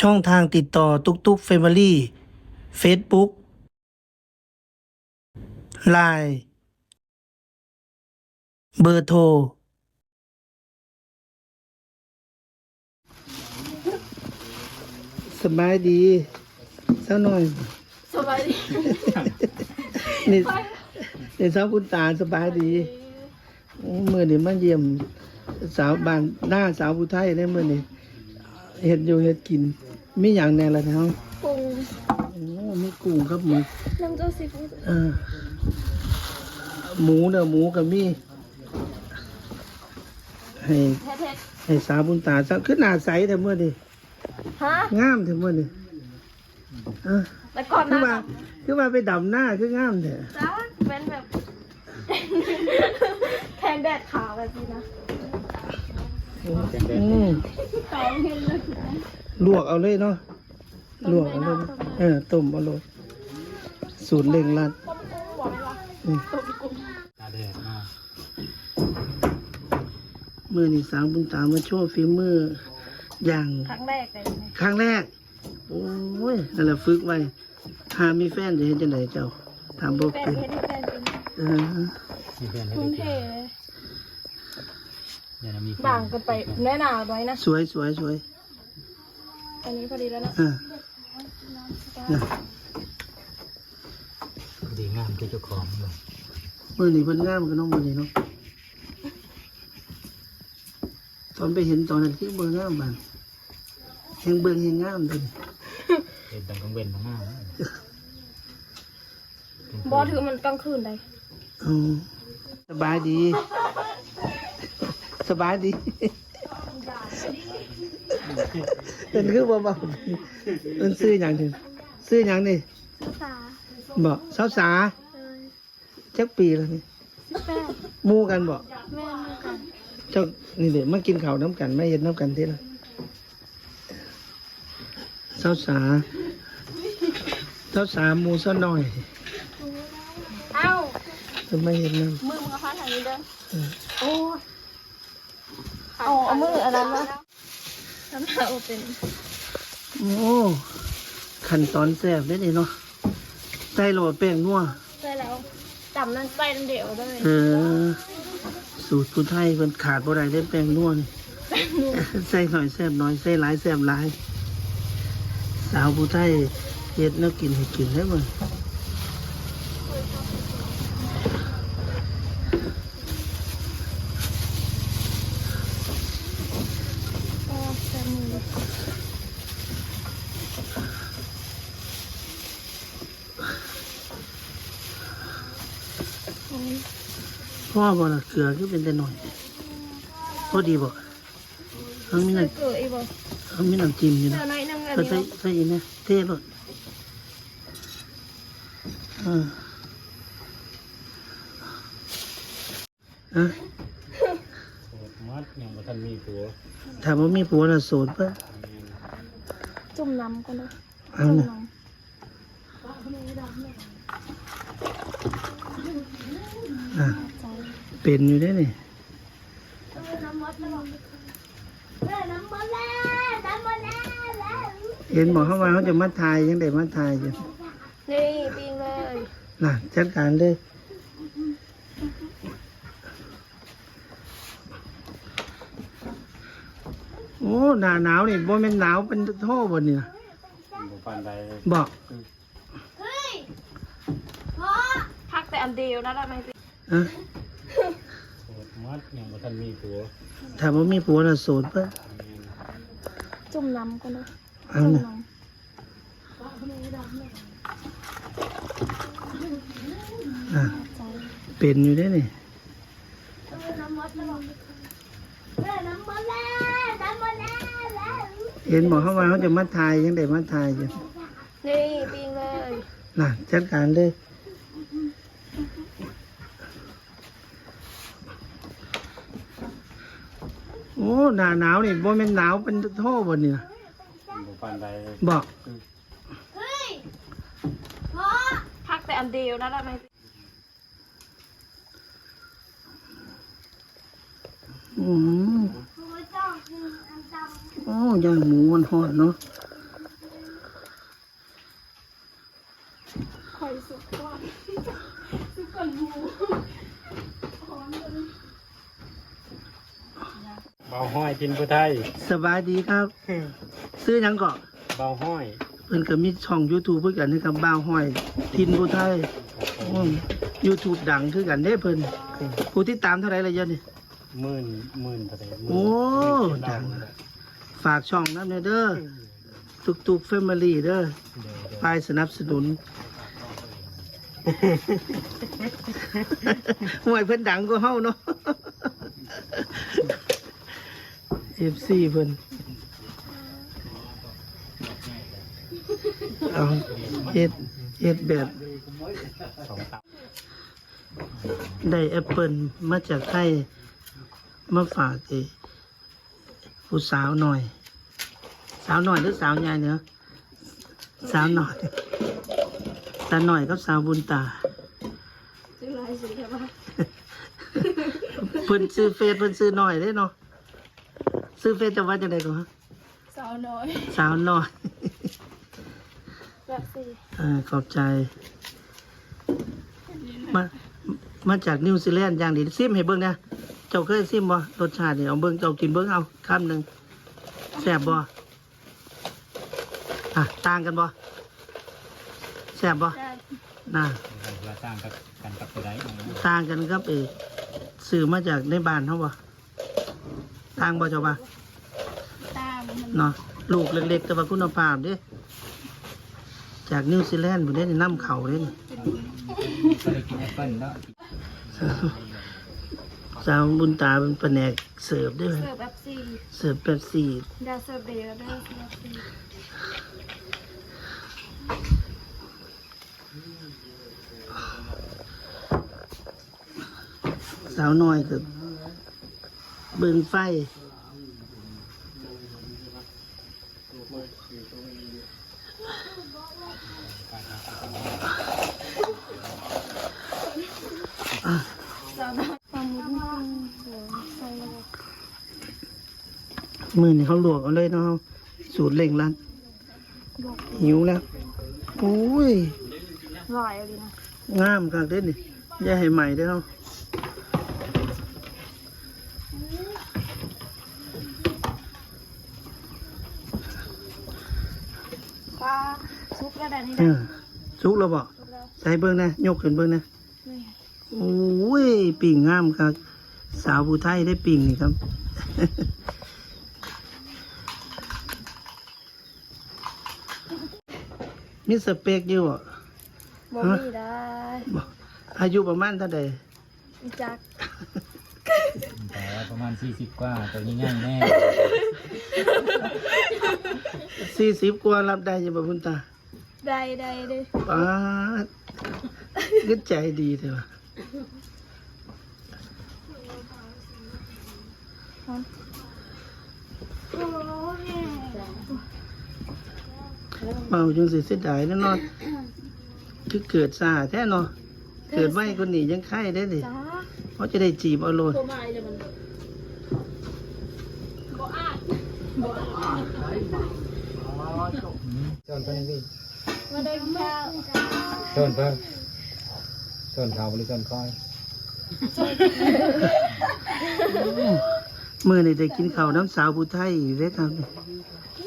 ช่องทางติดต่อตุกตุกเฟมิลี่เฟซบุ๊กไลน์เบอร์โทร สบายดีเจ้าหน่อย สบายดีนี่นี่สาวคุณตาสบายดีโอ้มื่อนี่มาเยี่ยม สาวบ้านหน้าสาวผู้ไทยได้มื่อนี่ เห็ดอยู่เห็ดกิน มีอย่างแน่ละท้องปรุงโอ้มีกุ้งครับหมูน้ำเจ้าซีฟู้ดเออหมูเด้อหมูกับมีให้แท้ให้สาวบุญตาสาวขึ้นหน้าใสแต่เมื่อนี่ๆฮะงามแต่เมื่อนี่เออแต่ก่อนคือนะว่าคือว่าไปดำหน้าคืองามเถอะจ้าเป็นแบบ แทงแดดขาวแบบนี้นะ อืมสองเห็นเลยลวกเอาเลยเนาะลวกเอาเลยเออต้มเอาเลยสูตรเร่งรัดต้มกุ้งบอกเลยว่าอืมต้มกุ้งตาแดดมากมือนี่สาวบุญตามาโชว์ฝีมืออย่างครั้งแรกเลยนะครั้งแรก โอ้ยนั่นแหละฝึกไว้หามีแฟนจะเห็นจังไดเจ้าถามบ่แฟนเป็นเฮ็ดให้แฟนเป็นเออมีเพื่อนให้กรุดูงกิเทนพเลย เดี๋ยวนะมีบางกันไปแน่นาไว้นะสวยสวยสวยอันนี้พอดีแล้วนะเออนะดีงามที่เจ้าของเลยมือนี่เพิ่นงามกับน้องมือนี่เนาะตอนไปเห็นตอนนั้นที่เบิ่งงามบานแหงเบิ่งแหงงามเลยเป็นตังกังเวนมากบอถือมันกลางคืนได้อืมสบายดี สบายดีเป็นคือบ่เบาๆมันซื้ออย่างถึงซื้ออย่างนี่ภาษาบอกสาวสาเออจักปีแล้วนี่สิบแปดหมู่กันบอกแม่มือกันเจ้านี่เดี๋ยวมากินข้าวน้ำกันไม่เห็นน้ำกันทีละสาวสาสาวสาหมูสาวน้อยเอ้าจะไม่เห็นน้มือมึงเอาผ้าถ่ายนี้เด้อโอ้ย เอาเอามืออะไรมาทำเอาเป็นำโอ้ขั้นตอนแซ่บได้นี่เนาะใส่โหลดแป้งนัวใช่แล้วจำนั่นใส่นั่นเดียวเลยเออ สูตรผู้ไทยมันขาดบ่ได้ได้แป้งนัวนี่ใส่หน่อยแซ่บน้อยใส่หลายแซ่บหลาย สาวผู้ไทยเฮ็ดแนวกินให้กินได้บ่ อ๋อใส่มือ พ่อบ่ล่ะเกลือคือเป็นแต่หน่อยพอดีบ่เอามีใส่น้ำเกลืออีกบ่เอามีน้ำจิ้มอยู่เกลืนะอน้อยนึงอันก็นี้ใส่ใส่อีกนะเท่บ่อ่าอะโสดมัดยังบ่ทันมีผัวถ้าบ่มีผัวน่ะโสดเพิ่นจุ่มน้ำก่อนเลยเอาจุ่มน่ะน้อะำใจ เป็นอยู่ได้นี่น้ำมดแล้วน้ำมดแล้วน้ำมดแล้วแล้วเห็นบอกเขาว่าเขาจะมาทายยังได้มาทายอยู่นี่ปิ้งเลยน่ะจัดการเลยโอ้หน้าหนาวนี่บ่แม่นหนาวเป็นโทบ่เนี่ยบ่ปานใดบอกพักแต่อันเดียวนะได้ไหมพี่ อะโสดมัดยังบ่ทันมีผัวถ้าบ่มีผัวน่ะโสดเพิ่นจุ่มน้ำก่อนเลยเอาจุ่มน่ะน้อะำใจเป็นอยู่ได้นี่น้ำมดแล้วน้ำมดแล้วน้ำมดแล้วแล้วเห็นบอกเขาว่าเขาจะมาทายยังได้มาทายอยู่นี่ปิ้งเลยน่ะจัดการเลย โอ้หน้าหนาวนี่บ่แม่นหนาวเป็นโทษบ่นี่นะบอกพักแต่อันเดียวนะได้ไหมอืมโอ้ย่างหมูมันหอดเนาะไข่สุกก่อนสุกก่อนหมูหอมเลย บาห้อยทินผู้ไทยสบายดีครับ ซื้อหยังก่อนเบาห้อยเพิ่นก็มีช่อง YouTube เพื่อกันนะครับบ้าวห้อยทินผู้ไทยอืม YouTube ดังคือกันเด้เพิ่นผู้ที่ตามเท่าไหร่ละเยอะนี่ หมื่นหมื่นเท่าไหร่หมื่นโอ้เป็นดัดางวฝากช่องนั้นเด้อตุกตุกแฟมิลี่เด้อเดี๋ยวเดี๋ยวปลายสนับสนุนห่วยเพิ่นดังก็เฮาเนาะ FC เพิ่นเอาเฮ็ดเฮ็ดแบบสองตับได้แอปเปิลมาจากไทยมาฝากเอผู้สาวหน่อย สาวหน่อยหรือสาวใหญ่เนาะสาวหน่อยสาวหน่อยกับสาวบุญตาชื่ออะไรสิครับว่าเพิ่นซื้อเฟซเพิ่นซื้อหน่อยได้เนาะ ซื้อเฟซจะว่าจังไดก่อนสาวน้อยสาวหน่อยแบบสี่เออขอบใจ มา มาจากนิวซีแลนด์อย่างดีซิมให้เบิ่งนะเจ้าเคยซิมบ่รสชาตินี่เอาเบิ่งเจ้ากินเบิ่งเอาคำหนึ่งแซ่บบ่อะต่างกันบ่แซ่บบ่ได้น่ะเราสร้างกับกันกับตัวใดเอาเนาะต่างกันครับเออสื่อมาจากในบ้านเฮาบ่ ต่างบ่เจ้าบ่าตามมันเนาะลูกเล็กๆแต่ว่าคุณภาพเด้จากนิวซีแลนด์บ่ได้นำเข้าเด้นี่ก็เลยกินแอปเปิ้ลแล้วสาวบุญตาเป็นแผนกเสิร์ฟเด้วยเสิร์ฟแบบสี่เสิร์ฟแบบสี่ดาเสิร์ฟเบลได้เสิร์ฟแบบสี่สาวน้อยกับ เบิ่งไฟสาวน้อยความมุ้งเดี๋ยวใส่ระบบมือนี่เขาลวกเอาเลยเนาะสูตรเร่งรัดหิวแล้วโอ้ยลอยเอาดีนะงามคักเด้นี่อย่าให้ใหม่เด้อเนาะ ปลาซุปแล้วได้นี่เอนะอสุกแล้วบ่ซุปแล้วใส่เบิ่งนะยกขึ้นเบิ่งนะ นี่โอ้ยปิ่งงามครับ สาวผู้ไทยได้ปิ่งนี่ครับ มีสเปกอยู่บ่บ่มีได้บ่อายุประมาณเท่าใดอีจักแต่ประมาณสี่สิบกว่าตัวนี้ง่ายแน่ สี่สิบกว่ารับได้อยังบ่คุณตาได้ได้เด้ป้าดนึกใจดีเถอะโอ้ยเมาจนสิเสียดายแน่นอนคือเกิดซาแท้เนาะเกิดไว้คนนี้ยังไข้ได้ดิจ้า เพราะจะได้จีบเอาโลด ตัวมาเลยมันบ่อาด ชนเพิ่นพี่มาได้ข้าวชนเพิ่นชนเขาหรือชนก้อยมื่อนี่ได้กินข้าวน้ำสาวผู้ไทยอีกเลยครับ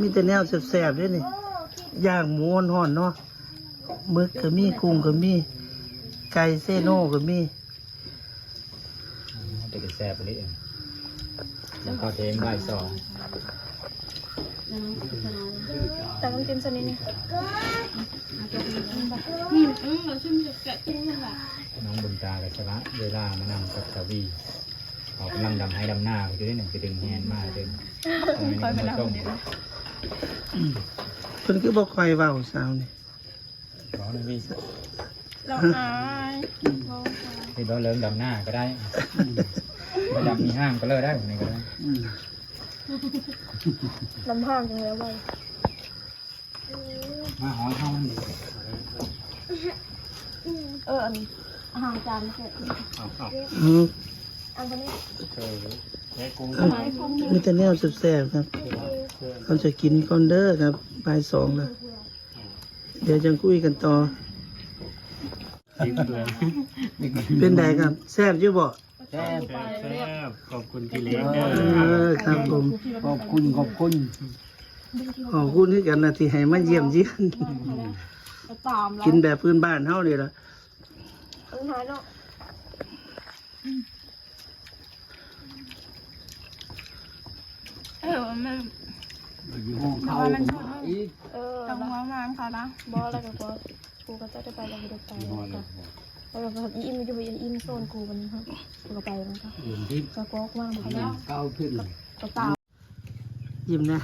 มีแต่แนวแซ่บๆด้วยนี่ย่างหมูห่อนๆเนาะหมึกก็มีกุ้งก็มี ไก่เซโน่ก็มีเด็กแซ่บไปเลยเองแล้วก็เทงใบายสอง แต่ต้องจิ้มสักนิดนึงอืมอืมเราชิมจะแกะจิ้มเลยค่ะน้องบุญตากับชละเวลามานำกับสาวีเขากำลังดำให้ดำหน้าไปด้วยหนึ่งไปดึงแฮนมาดึงคอยมาต้มเพิ่นคือบ่ค่อยเว้าสาวนี่บอกเลยพี่เราหายเราหายที่เราเริ่มดำหน้าก็ได้ถ้าดำมีห้างก็เลิกได้ผมนี่ก็ได้ ลำห้างจังเลยเว้ยมาหอยห้องมันดีเอออันอาหารจานเสร็จเอาเอาอืมอันนี้เคยแค่กุ้งหายคมมีแต่แนวแซ่บๆครับเราจะกินก่อนเด้อครับบ่ายสองแล้วเดี๋ยวจะคุยกันต่อติ๊บเลยเป็นไดครับ แซ่บอยู่บ่ แซ่บแซ่บขอบคุณที่เลี้ยงเด้เอออครับผมขอบคุณขอบคุณขอบคุณที่กันนะที่ให้มาเยี่ยมเยียนจะตามแล้วกินแบบพื้นบ้านเฮานี่ล่ะเออหายเนาะเออมันอยู่ห้องเขาอีกเออจังหวะมันค่ะนะบอแล้วก็บอกูก็จะได้ไปแล้วก็ได้ไป แล้วก็แล้วก็อีอิมอยู่อีอิมโซนกูวันนี้ครับกูก็ไปมันก็เดือนที่ก็กอกว่างมันก็เก้าขึ้นก็ตามยิ้มนะ